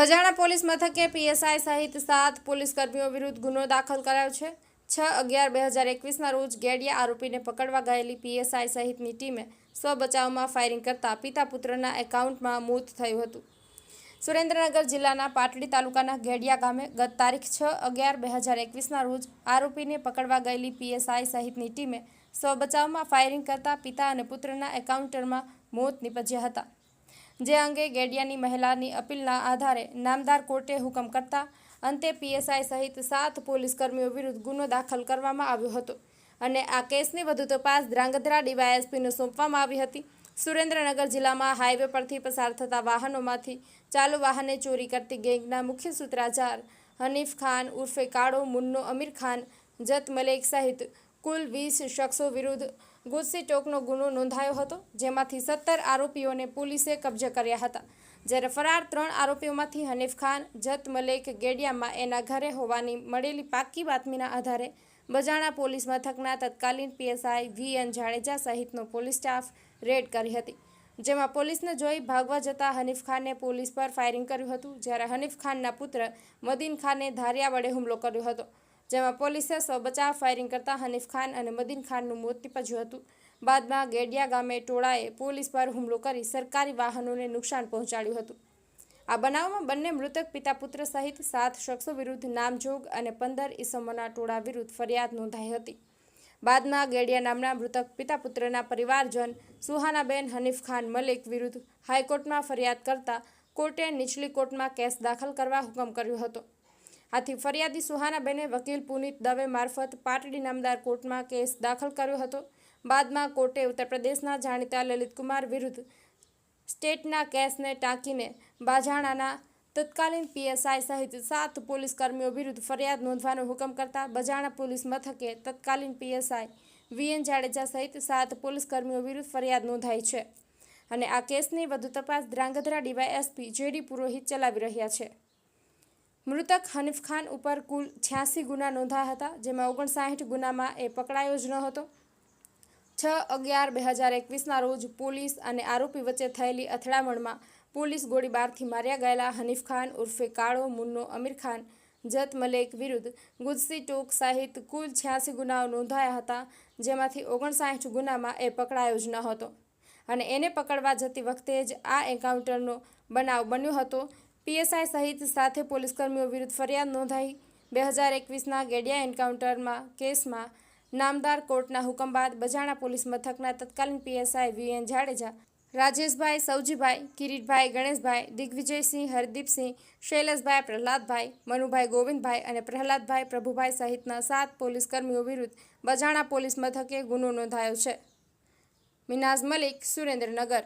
બજાણા police મથકે PSI સહિત સાત પોલીસ કર્મીઓ વિરુદ્ધ ગુનો દાખલ કરાયો છે. છ અગિયાર બે હજાર એકવીસના રોજ ગેડિયા આરોપીને પકડવા ગયેલી પીએસઆઈ સહિતની ટીમે સ્વબચાવમાં ફાયરિંગ કરતા પિતા પુત્રના એકાઉન્ટમાં મોત થયું હતું. સુરેન્દ્રનગર જિલ્લાના પાટડી તાલુકાના ગેડિયા ગામે ગત તારીખ છ અગિયાર બે હજાર એકવીસના રોજ આરોપીને પકડવા ગયેલી પીએસઆઈ સહિતની ટીમે સ્વબચાવમાં ફાયરિંગ કરતા પિતા અને પુત્રના એકાઉન્ટરમાં મોત નીપજ્યા હતા. જે અંગે ગેડિયાની મહિલાની અપીલના આધારે નામદાર કોર્ટે હુકમ કરતા અંતે પીએસઆઈ સહિત સાત પોલીસકર્મીઓ વિરુદ્ધ ગુનો દાખલ કરવામાં આવ્યો હતો. અને આ કેસની વધુ તપાસ ધ્રાંગધ્રા ડીવાયએસપીને સોંપવામાં આવી હતી. સુરેન્દ્રનગર જિલ્લામાં હાઈવે પરથી પસાર થતા વાહનોમાંથી ચાલુ વાહને ચોરી કરતી ગેંગના મુખ્ય સૂત્રાચાર હનીફ ખાન, ઉર્ફે કાળો મુન્નો, અમીર ખાન, જત મલેક સહિત કુલ વીસ શખ્સો વિરુદ્ધ ગુસ્સી ટોકનો ગુનો નોંધાયો હતો, જેમાંથી સત્તર આરોપીઓને પોલીસે કબજે કર્યા હતા. જ્યારે ફરાર ત્રણ આરોપીઓમાંથી હનીફ ખાન, જત મલેક ગેડિયામાં એના ઘરે હોવાની મળેલી પાકી બાતમીના આધારે બજાણા પોલીસ મથકના તત્કાલીન પીએસઆઈ વી એન જાડેજા સહિતનો પોલીસ સ્ટાફ રેડ કરી હતી. જેમાં પોલીસને જોઈ ભાગવા જતા હનીફ ખાને પોલીસ પર ફાયરિંગ કર્યું હતું, જ્યારે હનીફ ખાનના પુત્ર મદીન ખાને ધારિયા વડે હુમલો કર્યો હતો. જેમાં પોલીસે બચાવ ફાયરિંગ કરતા હનીફ ખાન અને મદીન ખાનનું મોત નીપજ્યું હતું. બાદમાં ગેડિયા ગામે ટોળાએ પોલીસ પર હુમલો કરી સરકારી વાહનોને નુકસાન પહોંચાડ્યું હતું. આ બનાવમાં બંને મૃતક પિતા પુત્ર સહિત સાત શખ્સો વિરુદ્ધ નામજોગ અને પંદર ઇસમોના ટોળા વિરુદ્ધ ફરિયાદ નોંધાઈ હતી. બાદમાં ગેડિયા નામના મૃતક પિતા પુત્રના પરિવારજન સુહાનાબેન, હનીફ ખાન, મલિક વિરુદ્ધ હાઈકોર્ટમાં ફરિયાદ કરતા કોર્ટે નીચલી કોર્ટમાં કેસ દાખલ કરવા હુકમ કર્યો હતો. આથી ફરિયાદી સુહાનાબેને વકીલ પુનિત દવે મારફત પાટડી નામદાર કોર્ટમાં કેસ દાખલ કર્યો હતો. બાદમાં કોર્ટે ઉત્તર પ્રદેશના જાણીતા લલિતકુમાર વિરુદ્ધ સ્ટેટના કેસને ટાંકીને બાજાણાના તત્કાલીન પીએસઆઈ સહિત સાત પોલીસ કર્મીઓ વિરુદ્ધ ફરિયાદ નોંધવાનો હુકમ કરતા બજાણા પોલીસ મથકે તત્કાલીન પીએસઆઈ વીએન જાડેજા સહિત સાત પોલીસ કર્મીઓ વિરુદ્ધ ફરિયાદ નોંધાઈ છે. અને આ કેસની વધુ તપાસ ધ્રાંગધ્રા ડીવાયએસપી જેડી પુરોહિત ચલાવી રહ્યા છે. મૃતક હનીફ ખાન ઉપર કુલ છ્યાસી ગુના નોંધાયા હતા, જેમાં ઓગણસાઠ ગુનામાં એ પકડાયો જ ન હતો. છ અગિયાર બે હજાર એકવીસના રોજ પોલીસ અને આરોપી વચ્ચે થયેલી અથડામણમાં પોલીસ ગોળીબારથી માર્યા ગયેલા હનીફ ખાન ઉર્ફે કાળો મુન્નો અમીર ખાન, જત મલેક વિરુદ્ધ ગુજસી ટોક સહિત કુલ છ્યાસી ગુનાઓ નોંધાયા હતા, જેમાંથી ઓગણસાઠ ગુનામાં એ પકડાયો જ ન હતો. અને એને પકડવા જતી વખતે જ આ એન્કાઉન્ટરનો બનાવ બન્યો હતો પીએસઆઈ સહિત સાથે પોલીસકર્મીઓ વિરુદ્ધ ફરિયાદ નોંધાઈ. બે હજાર એકવીસના ગેડિયા એન્કાઉન્ટરમાં કેસમાં નામદાર કોર્ટના હુકમ બાદ બજાણા પોલીસ મથકના તત્કાલીન PSI V N Jadeja, Rajeshbhai Saujibhai Kiritbhai Ganeshbhai, Digvijaysinh, Hardeepsinh, Shaileshbhai Prahladbhai, Manubhai Govindbhai અને પ્રહલાદભાઈ પ્રભુભાઈ સહિતના સાત પોલીસકર્મીઓ વિરુદ્ધ બજાણા પોલીસ મથકે ગુનો નોંધાયો છે. મિનાઝ મલિક, સુરેન્દ્રનગર.